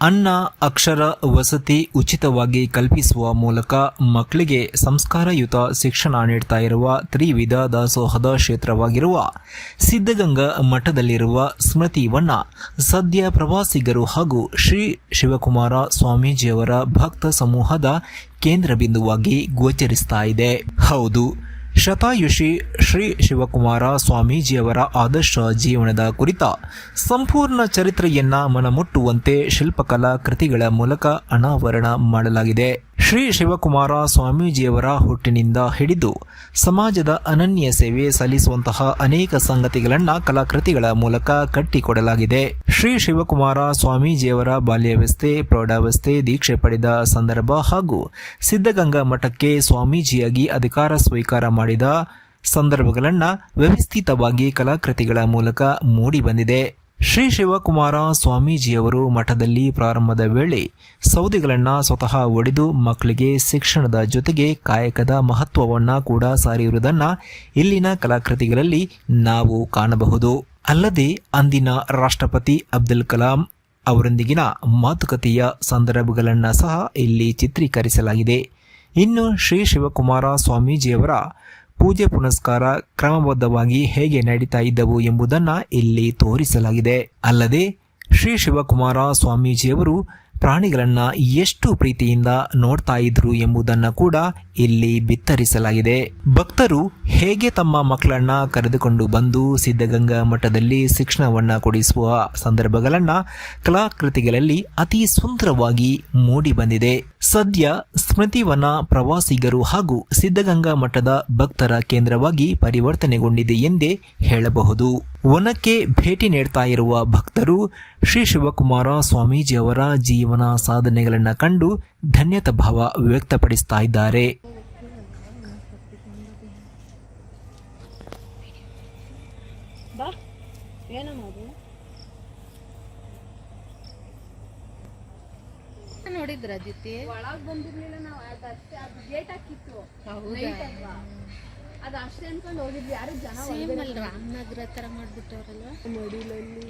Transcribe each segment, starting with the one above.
ಅನ್ನ, ಅಕ್ಷರ, ವಸತಿ ಉಚಿತವಾಗಿ ಕಲ್ಪಿಸುವ ಮೂಲಕ ಮಕ್ಕಳಿಗೆ ಸಂಸ್ಕಾರಯುತ ಶಿಕ್ಷಣ ನೀಡ್ತಾ ಇರುವ ತ್ರಿವಿಧ ದಾಸೋಹದ ಕ್ಷೇತ್ರವಾಗಿರುವ ಸಿದ್ಧಗಂಗಾ ಮಠದಲ್ಲಿರುವ ಸ್ಮೃತಿವನ್ನ ಸದ್ಯ ಪ್ರವಾಸಿಗರು ಹಾಗೂ ಶ್ರೀ ಶಿವಕುಮಾರ ಸ್ವಾಮೀಜಿಯವರ ಭಕ್ತ ಸಮೂಹದ ಕೇಂದ್ರ ಬಿಂದುವಾಗಿ ಗೋಚರಿಸ್ತಾ ಇದೆ. ಹೌದು ಶತಾಯುಷಿ ಶ್ರೀ ಶಿವಕುಮಾರ ಸ್ವಾಮೀಜಿಯವರ ಆದರ್ಶ ಜೀವನದ ಕುರಿತ ಸಂಪೂರ್ಣ ಚರಿತ್ರೆಯನ್ನ ಮನಮುಟ್ಟುವಂತೆ ಶಿಲ್ಪಕಲಾ ಕೃತಿಗಳ ಮೂಲಕ ಅನಾವರಣ ಮಾಡಲಾಗಿದೆ. ಶ್ರೀ ಶಿವಕುಮಾರ ಸ್ವಾಮೀಜಿಯವರ ಹುಟ್ಟಿನಿಂದ ಹಿಡಿದು ಸಮಾಜದ ಅನನ್ಯ ಸೇವೆ ಸಲ್ಲಿಸುವಂತಹ ಅನೇಕ ಸಂಗತಿಗಳನ್ನ ಕಲಾಕೃತಿಗಳ ಮೂಲಕ ಕಟ್ಟಿಕೊಡಲಾಗಿದೆ. ಶ್ರೀ ಶಿವಕುಮಾರ ಸ್ವಾಮೀಜಿಯವರ ಬಾಲ್ಯಾವಸ್ಥೆ, ಪ್ರೌಢಾವಸ್ಥೆ, ದೀಕ್ಷೆ ಪಡೆದ ಸಂದರ್ಭ ಹಾಗೂ ಸಿದ್ಧಗಂಗಾ ಮಠಕ್ಕೆ ಸ್ವಾಮೀಜಿಯಾಗಿ ಅಧಿಕಾರ ಸ್ವೀಕಾರ ಮಾಡಿದ ಸಂದರ್ಭಗಳನ್ನು ವ್ಯವಸ್ಥಿತವಾಗಿ ಕಲಾಕೃತಿಗಳ ಮೂಲಕ ಮೂಡಿಬಂದಿದೆ ಶ್ರೀ ಶಿವಕುಮಾರ ಸ್ವಾಮೀಜಿಯವರು ಮಠದಲ್ಲಿ ಪ್ರಾರಂಭದ ವೇಳೆ ಸೌದೆಗಳನ್ನು ಸ್ವತಃ ಒಡೆದು ಮಕ್ಕಳಿಗೆ ಶಿಕ್ಷಣದ ಜೊತೆಗೆ ಕಾಯಕದ ಮಹತ್ವವನ್ನು ಕೂಡ ಸಾರಿರುವುದನ್ನು ಇಲ್ಲಿನ ಕಲಾಕೃತಿಗಳಲ್ಲಿ ನಾವು ಕಾಣಬಹುದು. ಅಲ್ಲದೆ ಅಂದಿನ ರಾಷ್ಟ್ರಪತಿ ಅಬ್ದುಲ್ ಕಲಾಂ ಅವರೊಂದಿಗಿನ ಮಾತುಕತೆಯ ಸಂದರ್ಭಗಳನ್ನು ಸಹ ಇಲ್ಲಿ ಚಿತ್ರೀಕರಿಸಲಾಗಿದೆ. ಇನ್ನು ಶ್ರೀ ಶಿವಕುಮಾರ ಸ್ವಾಮೀಜಿಯವರ ಪೂಜೆ ಪುನಸ್ಕಾರ ಕ್ರಮಬದ್ಧವಾಗಿ ಹೇಗೆ ನಡೀತಾ ಇದ್ದವು ಎಂಬುದನ್ನು ಇಲ್ಲಿ ತೋರಿಸಲಾಗಿದೆ. ಅಲ್ಲದೆ ಶ್ರೀ ಶಿವಕುಮಾರ ಸ್ವಾಮೀಜಿಯವರು ಪ್ರಾಣಿಗಳನ್ನ ಎಷ್ಟು ಪ್ರೀತಿಯಿಂದ ನೋಡ್ತಾ ಇದ್ರು ಎಂಬುದನ್ನು ಕೂಡ ಇಲ್ಲಿ ಬಿತ್ತರಿಸಲಾಗಿದೆ. ಭಕ್ತರು ಹೇಗೆ ತಮ್ಮ ಮಕ್ಕಳನ್ನ ಕರೆದುಕೊಂಡು ಬಂದು ಸಿದ್ಧಗಂಗಾ ಮಠದಲ್ಲಿ ಶಿಕ್ಷಣವನ್ನ ಕೊಡಿಸುವ ಸಂದರ್ಭಗಳನ್ನ ಕಲಾಕೃತಿಗಳಲ್ಲಿ ಅತಿ ಸುಂದರವಾಗಿ ಮೂಡಿ ಬಂದಿದೆ. ಸದ್ಯ ಸ್ಮೃತಿವನ ಪ್ರವಾಸಿಗರು ಹಾಗೂ ಸಿದ್ಧಗಂಗಾ ಮಠದ ಭಕ್ತರ ಕೇಂದ್ರವಾಗಿ ಪರಿವರ್ತನೆಗೊಂಡಿದೆ ಎಂದೇ ಹೇಳಬಹುದು. ವನಕ್ಕೆ ಭೇಟಿ ನೀಡ್ತಾ ಇರುವ ಭಕ್ತರು ಶ್ರೀ ಶಿವಕುಮಾರ ಸ್ವಾಮೀಜಿಯವರ ಜೀವನ ಸಾಧನೆಗಳನ್ನು ಕಂಡು ಧನ್ಯತ ಭಾವ ವ್ಯಕ್ತಪಡಿಸ್ತಾ ಇದ್ದಾರೆ. ನೋಡಿದ್ರ ಜ್ಯೋತಿ ಒಳಗ್ ಬಂದಿರ್ಲಿಲ್ಲ ನಾವು ಅದಷ್ಟೇ ಅದು ಗೇಟ್ ಹಾಕಿತ್ತು ಹೌದಾ ಅದು ಅಷ್ಟೇ ಅನ್ಕೊಂಡು ಹೋಗಿದ್ವಿ ಯಾರು ಜನ ಸೇಮ್ ಅಲ್ಲಿ ರಾಮನಗರ ತರ ಮಾಡ್ಬಿಟ್ಟವ್ರಲ್ಲ ಮಡಿಲಲ್ಲಿ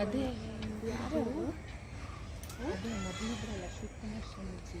ಅದೇ ಯಾರು ಅದೇ ಮೊದಲಿದ್ರಲ್ಲ ಶಿವಕುಮಾರ್ ಸ್ವಾಮೀಜಿ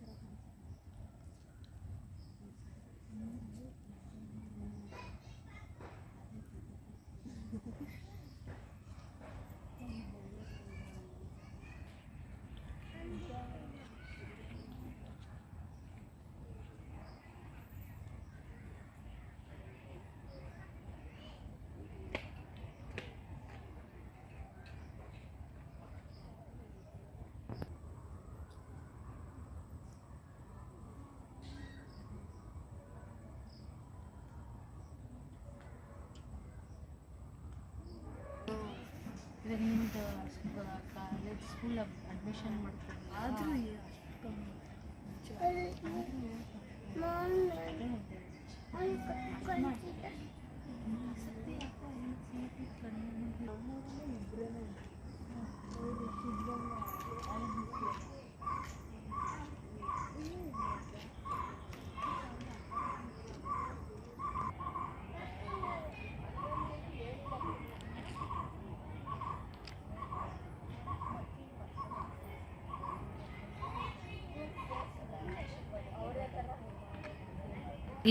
ಇವಾಗ ಕಾಲೇಜ್ ಸ್ಕೂಲ್ ಅಡ್ಮಿಷನ್ ಮಾಡ್ಕೊಂಡು ಆದರೂ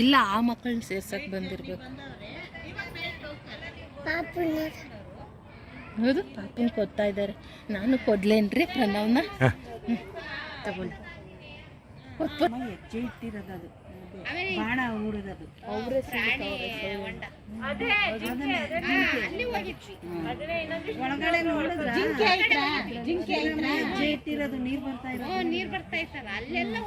ಇಲ್ಲ ಆ ಮಕ್ಕಳನ್ನ ಸೇರ್ಸಕ್ ಬಂದಿರ್ಬೇಕು. ಹೌದು ಪಾಪನ್ ಕೊಡ್ತಾ ಇದ್ದಾರೆ. ನಾನು ಕೊಡ್ಲೇನ್ರಿ ಪ್ರಣವ್ನ? ತಗೊಳ್ಳಿ. ಕೊಟ್ಬಿಟ್ಟು ಹೆಜ್ಜೆ ಇಟ್ಟಿರೋದು ಅದು. ಬಾಣ ಒಳಗಡೆ ನೋಡಿದ್ರ? ಹೆಜ್ಜೆ ಇಟ್ಟಿರೋದು ನೀರು ಬರ್ತಾ ಇರೋದು. ನೀರು ಬರ್ತಾ ಇತ್ತಲ್ಲ ಅಲ್ಲೆಲ್ಲ